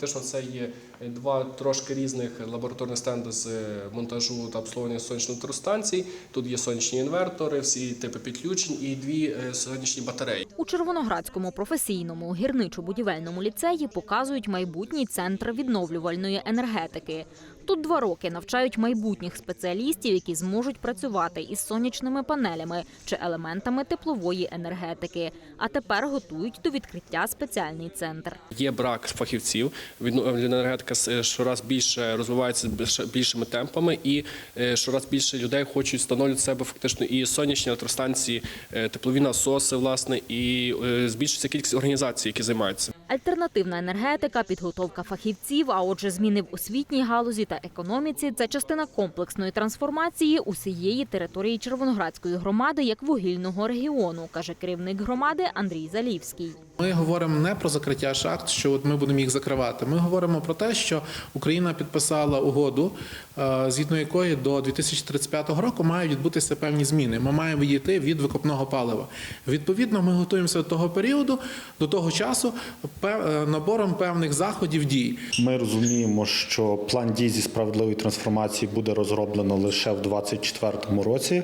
фактично це є два трошки різних лабораторних стенди з е, монтажу та обслуговування сонячних електростанцій. Тут є сонячні інвертори, всі типи підключень і дві е, сонячні батареї. У Червоноградському професійному гірничо-будівельному ліцеї показують майбутній центр відновлювальної енергетики. Тут два роки навчають майбутніх спеціалістів, які зможуть працювати із сонячними панелями чи елементами теплової енергетики. А тепер готують до відкриття спеціальний центр. Є брак фахівців. Відновлювальна енергетика е, щораз більше розвивається більшими темпами, і е, щораз більше людей хочуть встановлювати себе фактично і сонячні електростанції, е, теплові насоси, власне, і е, збільшується кількість організацій, які займаються. Альтернативна енергетика, підготовка фахівців, а отже, зміни в освітній галузі та економіці це частина комплексної трансформації усієї території Червоноградської громади як вугільного регіону, каже керівник громади Андрій Залівський. Ми говоримо не про закриття шахт, що от ми будемо їх закривати. Ми говоримо про те, що Україна підписала угоду, е, згідно якої до 2035 року мають відбутися певні зміни. Ми маємо відійти від викопного палива. Відповідно, ми готуємося до того періоду, до того часу, е, набором певних заходів дій. Ми розуміємо, що план дій зі справедливої трансформації буде розроблено лише в 2024 році,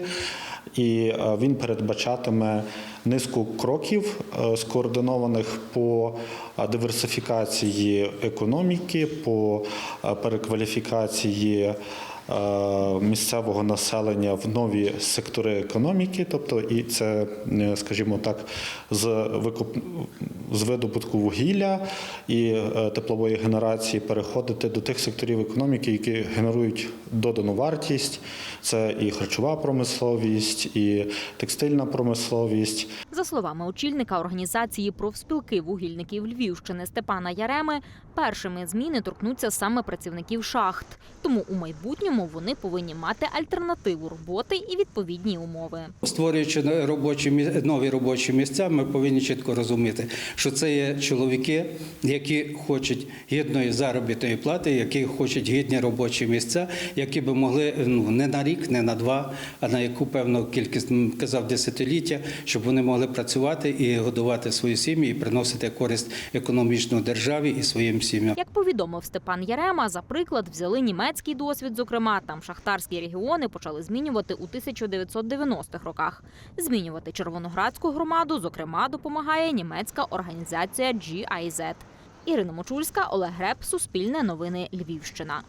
і е, він передбачатиме низку кроків, е, скоординованих по е, диверсифікації економіки, по перекваліфікації. Е, Місцевого населення в нові сектори економіки, тобто і це, е, скажімо так, з викуп з видобутку вугілля і е, теплової генерації переходити до тих секторів економіки, які генерують додану вартість. Це і харчова промисловість, і текстильна промисловість. За словами очільника організації профспілки вугільників Львівщини Степана Яреми, першими зміни торкнуться саме працівників шахт. Тому у майбутньому вони повинні мати альтернативу роботи і відповідні умови. Створюючи робочі нові робочі місця, ми повинні чітко розуміти, що це є чоловіки, які хочуть гідної заробітної плати, які хочуть гідні робочі місця, які би могли ну не на рік, не на два, а на яку певну кількість казав десятиліття, щоб вони могли працювати і годувати свої сім'ї, і приносити користь економічну державі і своїм сім'ям. Як повідомив Степан Ярема, за приклад взяли німецький досвід. Зокрема, там шахтарські регіони почали змінювати у 1990-х роках. Змінювати Червоноградську громаду, зокрема, допомагає німецька організація GIZ. Ірина Мочульська, Олег Греб, Суспільне новини Львівщина.